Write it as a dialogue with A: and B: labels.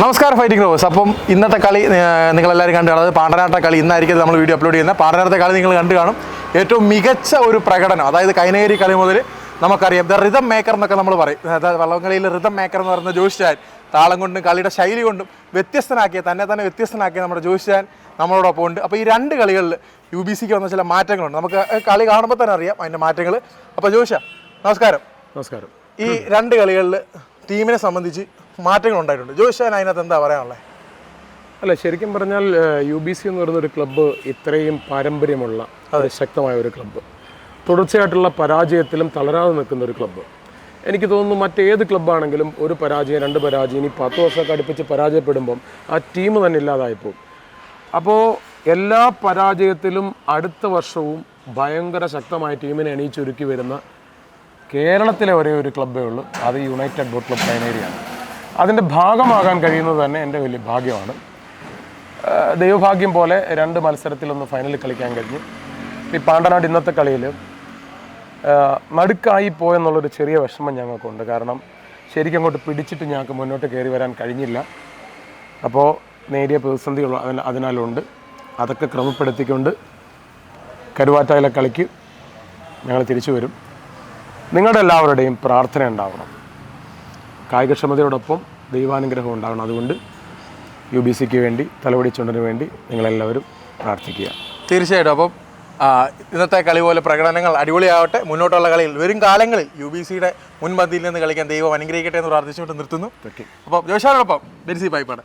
A: നമസ്കാരം fighting rose അപ്പം ഇന്നത്തെ കളി നിങ്ങൾ നിങ്ങളെല്ലാവരും കണ്ടു കാണുന്നത് പാണ്ടനാട്ട കളി. ഇന്നായിരിക്കും നമ്മൾ വീഡിയോ അപ്ലോഡ് ചെയ്യുന്നത്. പാണ്ടനാട്ടത്തെ കളി നിങ്ങൾ കണ്ടു കാണും. ഏറ്റവും മികച്ച ഒരു പ്രകടനം അതായത് കൈനേരി കളി മുതൽ നമുക്കറിയാം. ദ റിതം മേക്കർ എന്നൊക്കെ നമ്മൾ പറയും. അതായത് വള്ളംകളിയിൽ റിതം മേക്കർ എന്ന് പറയുന്ന ചാൻ താളം കൊണ്ടും കളിയുടെ ശൈലി കൊണ്ടും വ്യത്യസ്തനാക്കിയ തന്നെ തന്നെ വ്യത്യസ്തനാക്കിയ നമ്മുടെ ജോഷ് ചാൻ നമ്മളോടൊപ്പം ഉണ്ട്. അപ്പോൾ ഈ രണ്ട് കളികളിൽ യു ബി സിക്ക് വന്ന ചില മാറ്റങ്ങളുണ്ട്. നമുക്ക് കളി കാണുമ്പോൾ തന്നെ അറിയാം അതിന്റെ മാറ്റങ്ങൾ. അപ്പോൾ ജോഷ നമസ്കാരം.
B: നമസ്കാരം.
A: ഈ രണ്ട് കളികളിൽ ടീമിനെ സംബന്ധിച്ച് മാറ്റങ്ങൾ ഉണ്ടായിട്ടുണ്ട്. ജോയിഷാൻ അതിനകത്ത് എന്താ പറയാനുള്ളത്
B: അല്ല ശരിക്കും പറഞ്ഞാൽ യു ബി സി എന്ന് പറയുന്ന ഒരു ക്ലബ്ബ് ഇത്രയും പാരമ്പര്യമുള്ള ശക്തമായ ഒരു ക്ലബ്ബ്. തുടർച്ചയായിട്ടുള്ള പരാജയത്തിലും തളരാതെ നിൽക്കുന്ന ഒരു ക്ലബ്ബ്. എനിക്ക് തോന്നുന്നു മറ്റേത് ക്ലബ്ബാണെങ്കിലും ഒരു പരാജയം രണ്ട് പരാജയം ഇനി പത്ത് വർഷമൊക്കെ അടുപ്പിച്ച് പരാജയപ്പെടുമ്പം ആ ടീം തന്നെ ഇല്ലാതായിപ്പോവും അപ്പോൾ എല്ലാ പരാജയത്തിലും അടുത്ത വർഷവും ഭയങ്കര ശക്തമായ ടീമിനെ എണീച്ചൊരുക്കി വരുന്ന കേരളത്തിലെ ഒരേ ഒരു ക്ലബ്ബേ ഉള്ളൂ. അത് യുണൈറ്റഡ് ബോട്ട് ക്ലബ് കൈനേരിയാണ് അതിന്റെ ഭാഗമാകാൻ കഴിയുന്നത് തന്നെ എന്റെ വലിയ ഭാഗ്യമാണ്. ദൈവഭാഗ്യം പോലെ രണ്ട് മത്സരത്തിലൊന്ന് ഫൈനലിൽ കളിക്കാൻ കഴിഞ്ഞു. ഈ പാണ്ടനാട് ഇന്നത്തെ കളിയിൽ നടുക്കായി പോയെന്നുള്ളൊരു ചെറിയ വിഷമം ഞങ്ങൾക്കുണ്ട്. കാരണം ശരിക്കും അങ്ങോട്ട് പിടിച്ചിട്ട് ഞങ്ങൾക്ക് മുന്നോട്ട് കയറി വരാൻ കഴിഞ്ഞില്ല. അപ്പോൾ നേരിയ പ്രതിസന്ധികൾ അതിന- അതിനാലുണ്ട്. അതൊക്കെ ക്രമപ്പെടുത്തിക്കൊണ്ട് കരുവാറ്റായിലെ കളിക്ക് ഞങ്ങൾ തിരിച്ചു വരും. നിങ്ങളുടെ എല്ലാവരുടെയും പ്രാർത്ഥന ഉണ്ടാവണം. കായികക്ഷമതയോടൊപ്പം ദൈവാനുഗ്രഹം ഉണ്ടാകണം അതുകൊണ്ട് യു ബി സിക്ക് വേണ്ടി തലവടിച്ചുണ്ടിന് വേണ്ടി നിങ്ങളെല്ലാവരും പ്രാർത്ഥിക്കുക.
A: തീർച്ചയായിട്ടും. അപ്പം ഇന്നത്തെ കളി പോലെ പ്രകടനങ്ങൾ അടിപൊളിയാവട്ടെ. മുന്നോട്ടുള്ള കളിയിൽ വരും കാലങ്ങളിൽ യു ബി സിയുടെ മുൻപന്തിയിൽ നിന്ന് കളിക്കാൻ ദൈവം അനുഗ്രഹിക്കട്ടെ എന്ന് പ്രാർത്ഥിച്ചുകൊണ്ട് നിർത്തുന്നു.
B: ഓക്കെ.
A: അപ്പോൾ ജോഷാനോടൊപ്പം ബെൻസി പായിപ്പാട്.